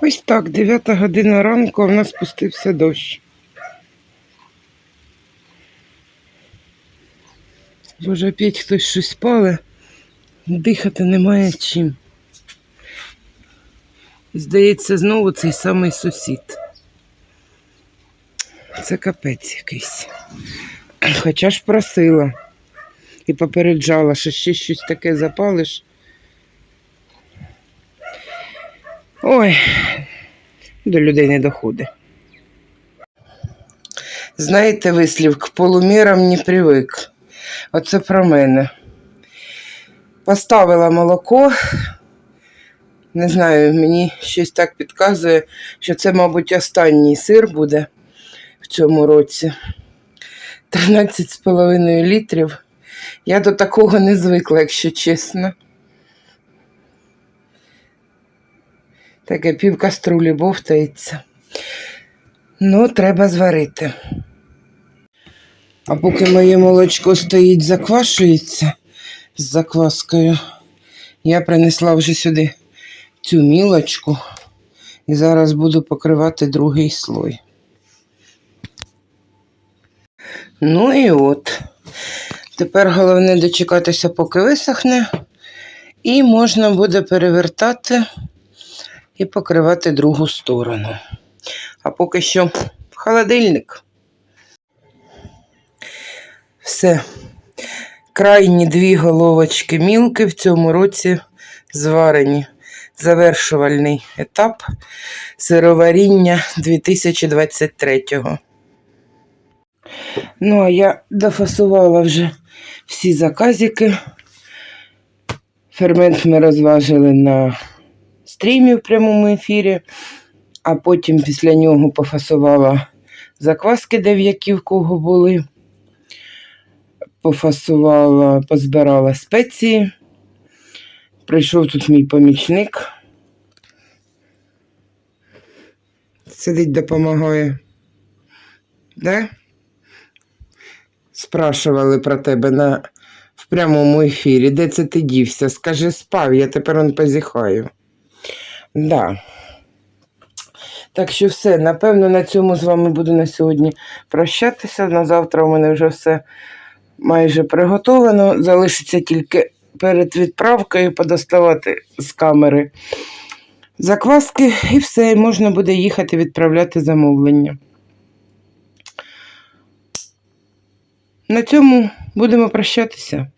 Ось так, 9 година ранку, а в нас спустився дощ. Боже, опять хтось щось пале, дихати немає чим. Здається, знову цей самий сусід. Це капець якийсь. Хоча ж просила і попереджала, що ще щось таке запалиш. Ой, до людей не доходить. Знаєте, вислів, к полумірам не привик. Оце про мене. Поставила молоко. Не знаю, мені щось так підказує, що це, мабуть, останній сир буде в цьому році. 13,5 літрів. Я до такого не звикла, якщо чесно. Таке пів каструлі бовтається. Ну, треба зварити. А поки моє молочко стоїть, заквашується з закваскою, я принесла вже сюди цю мілочку і зараз буду покривати другий слой. Ну і от. Тепер головне дочекатися, поки висохне, і можна буде перевертати і покривати другу сторону. А поки що холодильник. Все. Крайні дві головочки мілки в цьому році зварені. Завершувальний етап сироваріння 2023-го. Ну, а я дофасувала вже всі заказики. Фермент ми розважили на стрімі в прямому ефірі, а потім після нього пофасувала закваски, де в які в кого були. Пофасувала, позбирала спеції. Прийшов тут мій помічник. Сидить, допомагає. Да? Спрашували про тебе на, в прямому ефірі. Де це ти дівся? Скажи, спав, я тепер он позіхаю. Да. Так що все, напевно, на цьому з вами буду на сьогодні прощатися. На завтра у мене вже все майже приготовлено. Залишиться тільки перед відправкою подоставати з камери закваски і все, і можна буде їхати відправляти замовлення. На цьому будемо прощатися.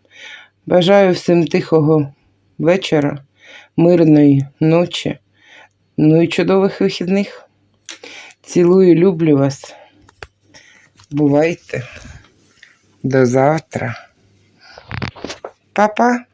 Бажаю всім тихого вечора, мирної ночі, ну і чудових вихідних. Цілую, люблю вас. Бувайте. До завтра. Па-па.